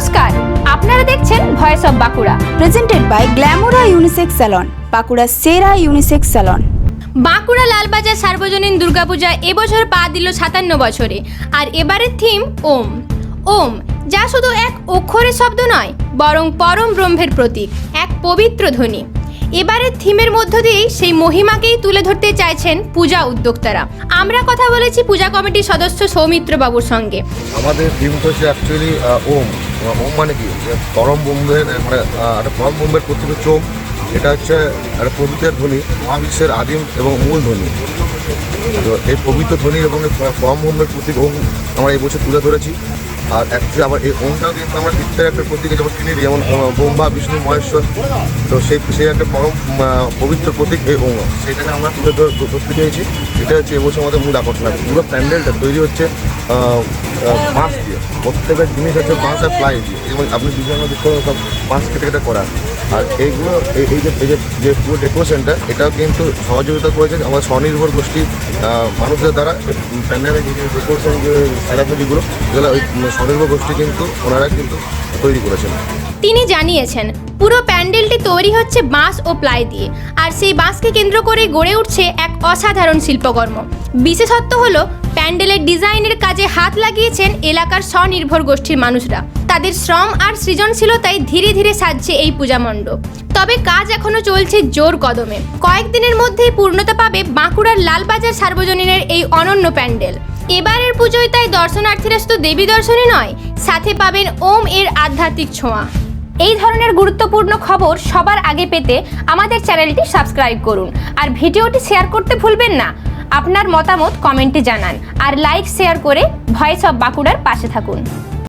নমস্কার আপনারা দেখছেন voice of Bankura presented by Glamora unisex salon বাঁকুড়ার সেরা ইউনিসেক্স স্যালন বাঁকুড়া লালবাজার সার্বজনীন দুর্গাপূজা এবছর পা দিল সাতান্ন বছরে। আর এবারের থিম ওম। ওম যা শুধু এক অক্ষরের শব্দ নয় বরং পরম ব্রহ্মের প্রতীক এক পবিত্র ধ্বনি। এবারের থিমের মধ্য দিয়েই সেই মহিমাকেই তুলে ধরতে চাইছেন পূজা উদ্যোক্তারা। আমরা কথা বলেছি পূজা কমিটির সদস্য সৌমিত্র বাবুর সঙ্গে। আমাদের থিমটা হচ্ছে অ্যাকচুয়ালি ওম। মানে কি? পরম বোম্বের মানে একটা পরম বোম্বের প্রতিটি চোখ, এটা হচ্ছে একটা পবিত্র ধ্বনি, মহাবিশ্বের আদিম এবং মূল ধ্বনি। তো এই পবিত্র ধ্বনি এবং পরম বোম্বের প্রতীক আমরা এই বছর তুলে ধরেছি। আর অ্যাকচুয়ালি আমার এই ওমটাও কিন্তু আমরা বিদ্যার একটা প্রতীক যেমন চিনি যেমন বোম্বা, বিষ্ণু, মহেশ্বর, তো সেই সেই একটা পরম পবিত্র প্রতীক এই ওম সেটাকে আমরা তুলে ধর- ধরতে চেয়েছি এটা হচ্ছে এবছর আমাদের মূল আকর্ষণ। আছে পুরো প্যান্ডেলটা তৈরি হচ্ছে বাঁশ দিয়ে। প্রত্যেকটা জিনিস হচ্ছে বাঁশ আর প্লাই দিয়ে। যেমন আপনি বিভিন্ন করে সব বাঁশ কেটে কেটে করা। আর এইগুলো এই যে এই যে পুরো ডেকোরেশনটা এটাও কিন্তু সহযোগিতা করেছে আমার স্বনির্ভর গোষ্ঠী আহ, মানুষদের দ্বারা। ডেকোরেশন যে ওই স্বনির্ভর গোষ্ঠী কিন্তু ওনারা কিন্তু তৈরি করেছেন। তিনি জানিয়েছেন পুরো প্যান্ডেলটি তৈরি হচ্ছে বাঁশ ও প্লাই দিয়ে আর সেই বাঁশকে কেন্দ্র করে গড়ে উঠছে এক অসাধারণ শিল্পকর্ম। বিশেষত্ব হলো প্যান্ডেলের ডিজাইনের কাজে হাত লাগিয়েছেন এলাকার স্বনির্ভর গোষ্ঠীর মানুষরা। তাদের শ্রম আর সৃজনশীলতায় ধীরে ধীরে সাজছে এই পূজা মণ্ডপ। তবে কাজ এখনও চলছে জোর কদমে। কয়েকদিনের মধ্যেই পূর্ণতা পাবে বাঁকুড়ার লালবাজার সার্বজনীনের এই অনন্য প্যান্ডেল। এবারের পুজোয় তাই দর্শনার্থীরা শুধু দেবী দর্শনই নয়, সাথে পাবেন ওম এর আধ্যাত্মিক ছোঁয়া। এই ধরনের গুরুত্বপূর্ণ খবর সবার আগে পেতে আমাদের চ্যানেলটি সাবস্ক্রাইব করুন। আর ভিডিওটি শেয়ার করতে ভুলবেন না। আপনার মতামত কমেন্টে জানান আর লাইক শেয়ার করে ভয়েস অব বাঁকুড়ার পাশে থাকুন।